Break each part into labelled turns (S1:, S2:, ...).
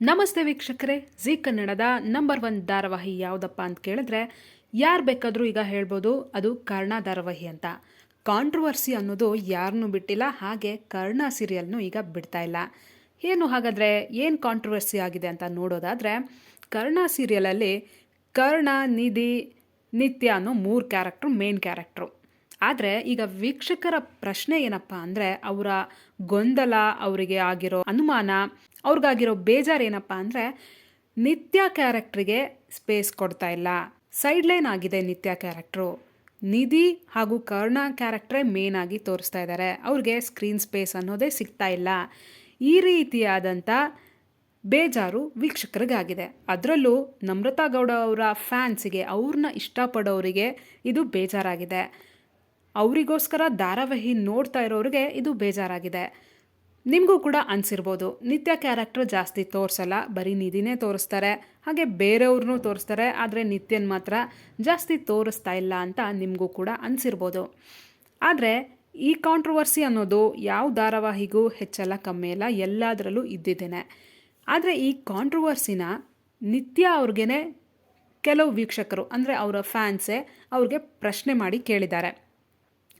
S1: ನಮಸ್ತೆ ವೀಕ್ಷಕರೇ, ಜಿ ಕನ್ನಡದ ನಂಬರ್ ಒನ್ ಧಾರಾವಾಹಿ ಯಾವುದಪ್ಪ ಅಂತ ಕೇಳಿದ್ರೆ, ಯಾರು ಬೇಕಾದರೂ ಈಗ ಹೇಳ್ಬೋದು, ಅದು ಕರ್ಣ ಧಾರಾವಾಹಿ ಅಂತ. ಕಾಂಟ್ರವರ್ಸಿ ಅನ್ನೋದು ಯಾರನ್ನೂ ಬಿಟ್ಟಿಲ್ಲ, ಹಾಗೆ ಕರ್ಣ ಸೀರಿಯಲ್ನು ಈಗ ಬಿಡ್ತಾ ಇಲ್ಲ. ಏನು ಹಾಗಾದರೆ, ಏನು ಕಾಂಟ್ರವರ್ಸಿ ಆಗಿದೆ ಅಂತ ನೋಡೋದಾದರೆ, ಕರ್ಣ ಸೀರಿಯಲಲ್ಲಿ ಕರ್ಣ, ನಿಧಿ, ನಿತ್ಯ ಅನ್ನೋ ಮೂರು ಕ್ಯಾರೆಕ್ಟ್ರು ಮೇನ್ ಕ್ಯಾರೆಕ್ಟ್ರು ಆದರೆ, ಈಗ ವೀಕ್ಷಕರ ಪ್ರಶ್ನೆ ಏನಪ್ಪ ಅಂದರೆ, ಅವರ ಗೊಂದಲ, ಅವರಿಗೆ ಆಗಿರೋ ಅನುಮಾನ ಅವ್ರಿಗಾಗಿರೋ ಬೇಜಾರು ಏನಪ್ಪ ಅಂದರೆ ನಿತ್ಯ ಕ್ಯಾರೆಕ್ಟ್ರಿಗೆ ಸ್ಪೇಸ್ ಕೊಡ್ತಾ ಇಲ್ಲ. ಸೈಡ್ ಲೈನ್ ಆಗಿದೆ ನಿತ್ಯ ಕ್ಯಾರೆಕ್ಟ್ರು. ನಿಧಿ ಹಾಗೂ ಕರ್ಣ ಕ್ಯಾರೆಕ್ಟ್ರೇ ಮೇನ್ ಆಗಿ ತೋರಿಸ್ತಾ ಇದ್ದಾರೆ ಅವ್ರಿಗೆ ಸ್ಕ್ರೀನ್ ಸ್ಪೇಸ್ ಅನ್ನೋದೇ ಸಿಗ್ತಾ ಇಲ್ಲ. ಈ ರೀತಿಯಾದಂಥ ಬೇಜಾರು ವೀಕ್ಷಕರಿಗಾಗಿದೆ. ಅದರಲ್ಲೂ ನಮ್ರತಾ ಗೌಡ ಅವರ ಫ್ಯಾನ್ಸಿಗೆ ಅವ್ರನ್ನ ಇಷ್ಟಪಡೋರಿಗೆ ಇದು ಬೇಜಾರಾಗಿದೆ. ಅವರಿಗೋಸ್ಕರ ಧಾರಾವಾಹಿ ನೋಡ್ತಾ ಇರೋರಿಗೆ ಇದು ಬೇಜಾರಾಗಿದೆ. ನಿಮಗೂ ಕೂಡ ಅನಿಸಿರ್ಬೋದು. ನಿತ್ಯ ಕ್ಯಾರೆಕ್ಟರ್ ಜಾಸ್ತಿ ತೋರಿಸಲ್ಲ. ಬರೀ ನಿಧಿನೇ ತೋರಿಸ್ತಾರೆ. ಹಾಗೆ ಬೇರೆಯವ್ರನ್ನೂ ತೋರಿಸ್ತಾರೆ. ಆದರೆ ನಿತ್ಯನ ಮಾತ್ರ ಜಾಸ್ತಿ ತೋರಿಸ್ತಾ ಇಲ್ಲ ಅಂತ ನಿಮಗೂ ಕೂಡ ಅನಿಸಿರ್ಬೋದು. ಆದರೆ ಈ ಕಾಂಟ್ರವರ್ಸಿ ಅನ್ನೋದು ಯಾವ ಧಾರಾವಾಹಿಗೂ ಹೆಚ್ಚಲ್ಲ, ಕಮ್ಮಿ ಇಲ್ಲ. ಎಲ್ಲದರಲ್ಲೂ ಇದ್ದಿದ್ದೇನೆ. ಆದರೆ ಈ ಕಾಂಟ್ರವರ್ಸಿನ ನಿತ್ಯ ಅವ್ರಿಗೇ ಕೆಲವು ವೀಕ್ಷಕರು, ಅಂದರೆ ಅವರ ಫ್ಯಾನ್ಸೇ ಅವ್ರಿಗೆ ಪ್ರಶ್ನೆ ಮಾಡಿ ಕೇಳಿದ್ದಾರೆ.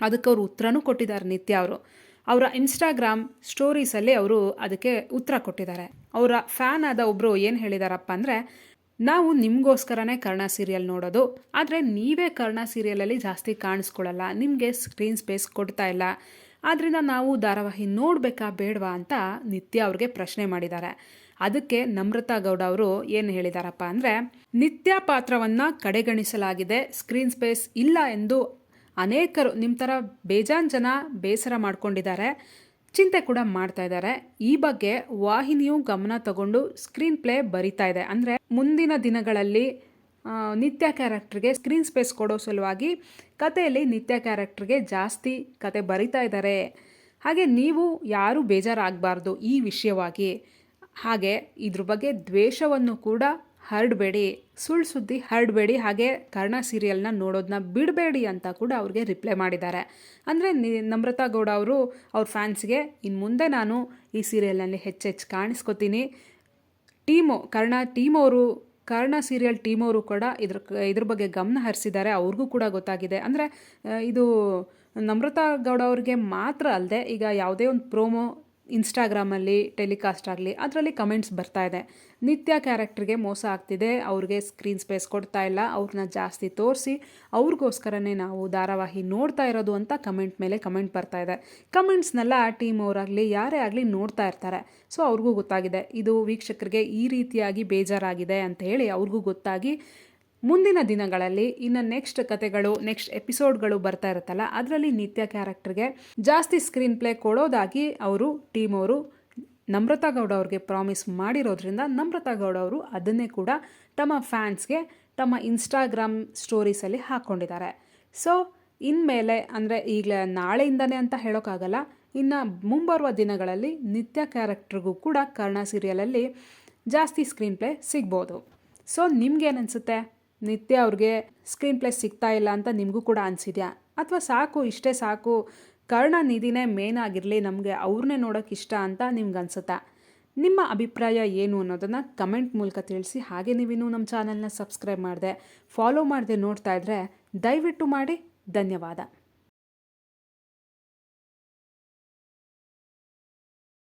S1: ಅದಕ್ಕೆ ಅವರು ಉತ್ತರನೂ ಕೊಟ್ಟಿದ್ದಾರೆ ನಿತ್ಯ ಅವರು. ಅವರ ಇನ್ಸ್ಟಾಗ್ರಾಮ್ ಸ್ಟೋರೀಸಲ್ಲಿ ಅವರು ಅದಕ್ಕೆ ಉತ್ತರ ಕೊಟ್ಟಿದ್ದಾರೆ. ಅವರ ಫ್ಯಾನ್ ಆದ ಒಬ್ಬರು ಏನು ಹೇಳಿದಾರಪ್ಪ ಅಂದರೆ, ನಾವು ನಿಮಗೋಸ್ಕರನೇ ಕರ್ಣ ಸೀರಿಯಲ್ ನೋಡೋದು. ಆದರೆ ನೀವೇ ಕರ್ಣ ಸೀರಿಯಲಲ್ಲಿ ಜಾಸ್ತಿ ಕಾಣಿಸ್ಕೊಳ್ಳಲ್ಲ. ನಿಮಗೆ ಸ್ಕ್ರೀನ್ ಸ್ಪೇಸ್ ಕೊಡ್ತಾ ಇಲ್ಲ. ಆದ್ದರಿಂದ ನಾವು ಧಾರಾವಾಹಿ ನೋಡಬೇಕಾ ಬೇಡವಾ? ಅಂತ ನಿತ್ಯ ಅವ್ರಿಗೆ ಪ್ರಶ್ನೆ ಮಾಡಿದ್ದಾರೆ. ಅದಕ್ಕೆ ನಮ್ರತಾ ಗೌಡ ಅವರು ಏನು ಹೇಳಿದಾರಪ್ಪ ಅಂದರೆ, ನಿತ್ಯ ಪಾತ್ರವನ್ನು ಕಡೆಗಣಿಸಲಾಗಿದೆ. ಸ್ಕ್ರೀನ್ ಸ್ಪೇಸ್ ಇಲ್ಲ ಎಂದು ಅನೇಕರು ನಿಮ್ಮ ಥರ ಬೇಜಾನ್ ಜನ ಬೇಸರ ಮಾಡ್ಕೊಂಡಿದ್ದಾರೆ. ಚಿಂತೆ ಕೂಡ ಮಾಡ್ತಾ ಇದ್ದಾರೆ. ಈ ಬಗ್ಗೆ ವಾಹಿನಿಯು ಗಮನ ತಗೊಂಡು ಸ್ಕ್ರೀನ್ ಪ್ಲೇ ಬರಿತಾ ಇದೆ. ಅಂದರೆ ಮುಂದಿನ ದಿನಗಳಲ್ಲಿ ನಿತ್ಯ ಕ್ಯಾರೆಕ್ಟ್ರಿಗೆ ಸ್ಕ್ರೀನ್ ಸ್ಪೇಸ್ ಕೊಡೋ ಸಲುವಾಗಿ ಕಥೆಯಲ್ಲಿ ನಿತ್ಯ ಕ್ಯಾರೆಕ್ಟ್ರಿಗೆ ಜಾಸ್ತಿ ಕತೆ ಬರಿತಾ ಇದ್ದಾರೆ. ಹಾಗೆ ನೀವು ಯಾರೂ ಬೇಜಾರಾಗಬಾರ್ದು ಈ ವಿಷಯವಾಗಿ. ಹಾಗೆ ಇದ್ರ ಬಗ್ಗೆ ದ್ವೇಷವನ್ನು ಕೂಡ ಹರಡಬೇಡಿ, ಸುಳ್ಳು ಸುದ್ದಿ ಹರಡಬೇಡಿ, ಹಾಗೆ ಕರ್ಣ ಸೀರಿಯಲ್ನ ನೋಡೋದನ್ನ ಬಿಡಬೇಡಿ ಅಂತ ಕೂಡ ಅವ್ರಿಗೆ ರಿಪ್ಲೈ ಮಾಡಿದ್ದಾರೆ. ಅಂದರೆ ನಿ, ನಮ್ರತಾ ಗೌಡ ಅವರು ಅವ್ರ ಫ್ಯಾನ್ಸ್ಗೆ ಇನ್ನು ಮುಂದೆ ನಾನು ಈ ಸೀರಿಯಲ್ನಲ್ಲಿ ಹೆಚ್ಚೆಚ್ಚು ಕಾಣಿಸ್ಕೊತೀನಿ. ಟೀಮು, ಕರ್ಣ ಟೀಮ್ ಅವರು ಕರ್ಣ ಸೀರಿಯಲ್ ಟೀಮ್ ಅವರು ಕೂಡ ಇದ್ರ ಇದ್ರ ಬಗ್ಗೆ ಗಮನ ಹರಿಸಿದ್ದಾರೆ. ಅವ್ರಿಗೂ ಕೂಡ ಗೊತ್ತಾಗಿದೆ. ಅಂದರೆ ಇದು ನಮ್ರತಾ ಗೌಡ ಅವ್ರಿಗೆ ಮಾತ್ರ ಅಲ್ಲದೆ ಈಗ ಯಾವುದೇ ಒಂದು ಪ್ರೋಮೋ ಇನ್ಸ್ಟಾಗ್ರಾಮಲ್ಲಿ ಟೆಲಿಕಾಸ್ಟ್ ಆಗಲಿ ಅದರಲ್ಲಿ ಕಮೆಂಟ್ಸ್ ಬರ್ತಾ ಇದೆ. ನಿತ್ಯ ಕ್ಯಾರೆಕ್ಟ್ರಿಗೆ ಮೋಸ ಆಗ್ತಿದೆ, ಅವ್ರಿಗೆ ಸ್ಕ್ರೀನ್ ಸ್ಪೇಸ್ ಕೊಡ್ತಾ ಇಲ್ಲ ಅವ್ರನ್ನ ಜಾಸ್ತಿ ತೋರಿಸಿ, ಅವ್ರಿಗೋಸ್ಕರನೇ ನಾವು ಧಾರಾವಾಹಿ ನೋಡ್ತಾ ಇರೋದು ಅಂತ ಕಮೆಂಟ್ ಮೇಲೆ ಕಮೆಂಟ್ ಬರ್ತಾ ಇದೆ. ಕಮೆಂಟ್ಸ್ನೆಲ್ಲ ಟೀಮ್ ಅವರಾಗಲಿ, ಯಾರೇ ಆಗಲಿ ನೋಡ್ತಾ ಇರ್ತಾರೆ. ಸೊ, ಅವ್ರಿಗೂ ಗೊತ್ತಾಗಿದೆ. ಇದು ವೀಕ್ಷಕರಿಗೆ ಈ ರೀತಿಯಾಗಿ ಬೇಜಾರಾಗಿದೆ ಅಂತ ಹೇಳಿ ಅವ್ರಿಗೂ ಗೊತ್ತಾಗಿ ಮುಂದಿನ ದಿನಗಳಲ್ಲಿ ಇನ್ನು ನೆಕ್ಸ್ಟ್ ಕತೆಗಳು ನೆಕ್ಸ್ಟ್ ಎಪಿಸೋಡ್ಗಳು ಬರ್ತಾ ಇರುತ್ತಲ್ಲ, ಅದರಲ್ಲಿ ನಿತ್ಯ ಕ್ಯಾರೆಕ್ಟರ್ಗೆ ಜಾಸ್ತಿ ಸ್ಕ್ರೀನ್ ಪ್ಲೇ ಕೊಡೋದಾಗಿ ಅವರು ಟೀಮ್ ಅವರು ನಮ್ರತಾ ಗೌಡ ಅವ್ರಿಗೆ ಪ್ರಾಮಿಸ್ ಮಾಡಿರೋದ್ರಿಂದ ನಮ್ರತಾ ಗೌಡ ಅವರು ಅದನ್ನೇ ಕೂಡ ತಮ್ಮ ಫ್ಯಾನ್ಸ್ಗೆ ತಮ್ಮ ಇನ್ಸ್ಟಾಗ್ರಾಮ್ ಸ್ಟೋರೀಸಲ್ಲಿ ಹಾಕ್ಕೊಂಡಿದ್ದಾರೆ. ಸೊ ಇನ್ಮೇಲೆ ಅಂದರೆ ಈಗಲೇ ನಾಳೆಯಿಂದನೇ ಅಂತ ಹೇಳೋಕ್ಕಾಗಲ್ಲ ಇನ್ನು ಮುಂಬರುವ ದಿನಗಳಲ್ಲಿ ನಿತ್ಯ ಕ್ಯಾರೆಕ್ಟ್ರಿಗೂ ಕೂಡ ಕರ್ಣ ಸೀರಿಯಲಲ್ಲಿ ಜಾಸ್ತಿ ಸ್ಕ್ರೀನ್ ಪ್ಲೇ ಸಿಗ್ಬೋದು. ಸೊ ನಿಮ್ಗೇನನ್ಸುತ್ತೆ ನಿತ್ಯ ಅವ್ರಿಗೆ ಸ್ಕ್ರೀನ್ ಪ್ಲೇ ಸಿಗ್ತಾ ಇಲ್ಲ ಅಂತ ನಿಮಗೂ ಕೂಡ ಅನಿಸಿದ್ಯಾ? ಅಥವಾ ಸಾಕು, ಇಷ್ಟೇ ಸಾಕು. ಕರ್ಣ ನಿಧಿನೇ ಮೇನ್ ಆಗಿರಲಿ, ನಮಗೆ ಅವ್ರನ್ನೇ ನೋಡೋಕೆ ಇಷ್ಟ ಅಂತ ನಿಮ್ಗೆ ಅನಿಸುತ್ತಾ? ನಿಮ್ಮ ಅಭಿಪ್ರಾಯ ಏನು ಅನ್ನೋದನ್ನು ಕಮೆಂಟ್ ಮೂಲಕ ತಿಳಿಸಿ. ಹಾಗೆ ನೀವಿನ್ನೂ ನಮ್ಮ ಚಾನಲ್ನ ಸಬ್ಸ್ಕ್ರೈಬ್ ಮಾಡಿದೆ ಫಾಲೋ ಮಾಡದೆ ನೋಡ್ತಾ ಇದ್ದರೆ ದಯವಿಟ್ಟು ಮಾಡಿ. ಧನ್ಯವಾದ.